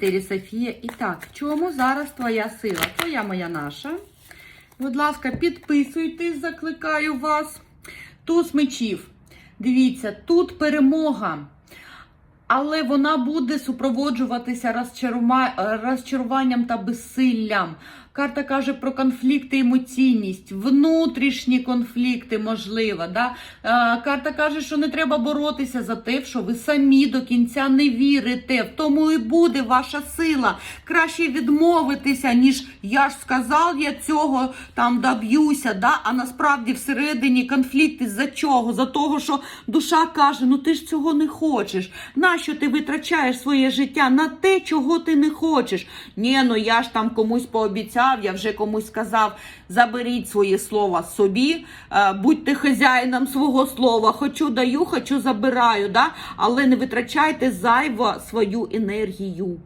Тері Софія. І так, в чому зараз твоя сила? Твоя моя наша. Будь ласка, підписуйтесь, закликаю вас. Туз мечів. Дивіться, тут перемога. Але вона буде супроводжуватися розчаруванням та безсиллям. Карта каже про конфлікти, емоційність, внутрішні конфлікти, можливо. Да? Е, карта каже, що не треба боротися за те, що ви самі до кінця не вірите. В тому і буде ваша сила. Краще відмовитися, ніж я ж сказав, я цього там доб'юся. Да? А насправді всередині конфлікти за чого? За того, що душа каже, ну ти ж цього не хочеш. Нащо ти витрачаєш своє життя на те, чого ти не хочеш? Ні, ну я ж там комусь пообіцяв, я вже комусь сказав, заберіть своє слово собі, е, будьте хазяїном свого слова. Хочу даю, хочу забираю, да? але не витрачайте зайво свою енергію.